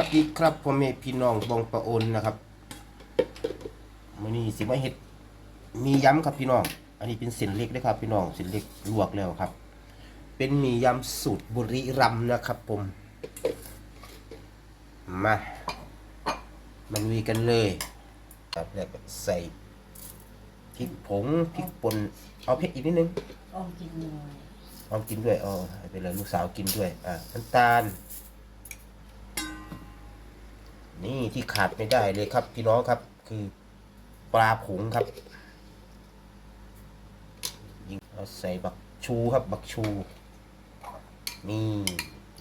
วัสดีครับพ่อแม่พี่น้องบองประโอนนะครับมื้อนี้สิมาเฮ็ดมียำครับพี่น้อง อันนี้เป็นเส้นเล็กนะครับ พี่น้องเส้นเล็กลวกแล้วครับ เป็นมียำสูตรบุรีรัมย์นะครับผมมามันมีกันเลยครับแล้วก็ใส่พริกผงพริกป่นเอาเผ็ดอีกนิดนึงออมกินหน่อยเอากินด้วยเอาให้ไปเลยลูกสาวกินด้วยอะน้ำตาล นี่ที่ขาดไม่ได้เลยครับ พี่น้องครับ คือปลาผงครับยิงเอาใส่บักชูครับ บักชู นี่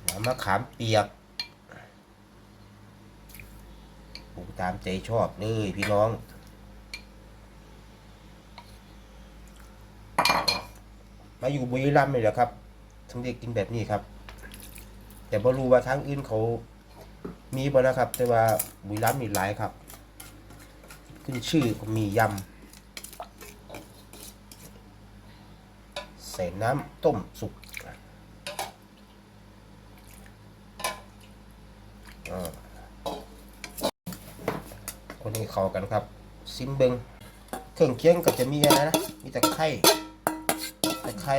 น้ำมะขามเปียกปรุงตามใจชอบเลยพี่น้องมาอยู่บุรีรัมย์เลยเหรอครับถึงได้กินแบบนี้ครับ แต่บ่รู้ว่าทางอื่นเขา มีบ่นะครับ แต่ว่าบุรีรัมย์มีหลายครับ ขึ้นชื่อมียำใส่น้ำต้มสุกอ่าคนนี้เข้ากันครับ ซิมเบิงเครื่องเคียงก็จะมีอะไรนะ มีแตะไคร้ตะไคร้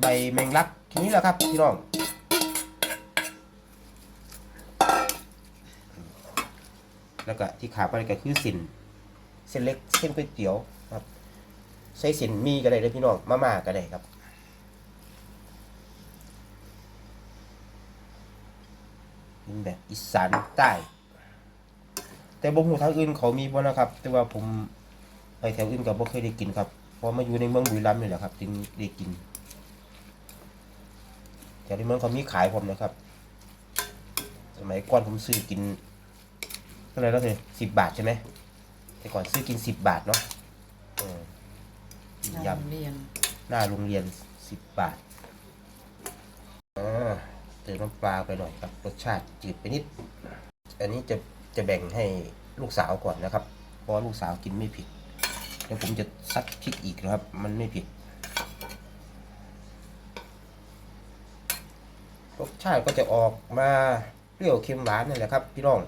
ใบแมงลักทีนี้แหละครับพี่น้อง แล้วก็ที่ขาดไปก็คือสินเส้นเล็กเส้นก๋วยเตี๋ยวครับใส่สินมีก็ได้เลยพี่น้องมาม่าก็ได้ครับเป็นแบบอีสานใต้ แต่บ่ฮู้ทางอื่นเขามีบ่นะครับ แต่ว่าผมไปแถวอื่นก็บ่เคยได้กินครับเพอมาอยู่ในเมืองบุรีรัมย์นี่แหละครับ จึงได้กินแถวในเมืองเขามีขายผมนะครับ สมัยก่อนผมซื้อกินาไหร่แล้วเธอสิบบาทใช่ไหมแต่ก่อนซื้อกินสิบบาทเนาะเออน้ำยำ เรียนหน้าโรงเรียนสิบบาทอ่าเติมน้ำปลาไปหน่อยครับ รสชาติจืดไปนิด อันนี้จะจะแบ่งให้ลูกสาวก่อนนะครับ เพราะว่าลูกสาวกินไม่ผิดเดี๋ยวผมจะซัดพริกอีกนะครับ มันไม่ผิด รสชาติก็จะออกมาเปรี้ยวเค็มหวานนั่นแหละครับ พี่น้อง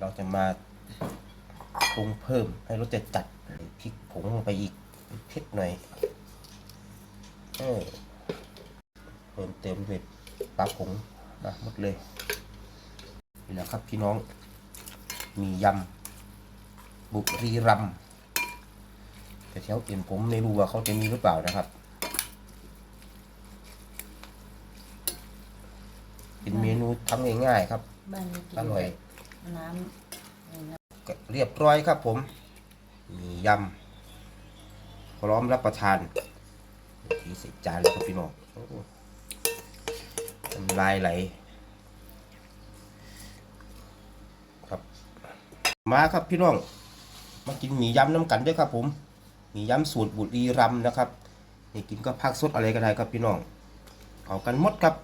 เราจะมาปรุงเพิ่มให้รสจัดจัดพริกผงลงไปอีกเผ็ดหน่อยเออเพิ่มเติมด้วยปลาผงมาหมดเลยนี่แหละครับพี่น้อง มียำบุรีรัมย์แต่แถวอื่นผมไม่รู้ว่าเขาจะมีหรือเปล่านะครับ เป็นเมนูทำง่ายๆครับบ้านนี้กินอร่อย น้ำนี่นะเรียบร้อยครับผม มียำพร้อมรับประทานทีใส่จานเลยครับพี่น้องโอ้โหน้ำลายไหล ครับ มาครับพี่น้อง มากินหมี่ยำน้ำกันด้วยครับ ผมหมี่ยำสูตรบุรีรัมนะครับนี่กินก็พักสดอะไรก็ได้ครับพี่น้องเอากันหมดครับ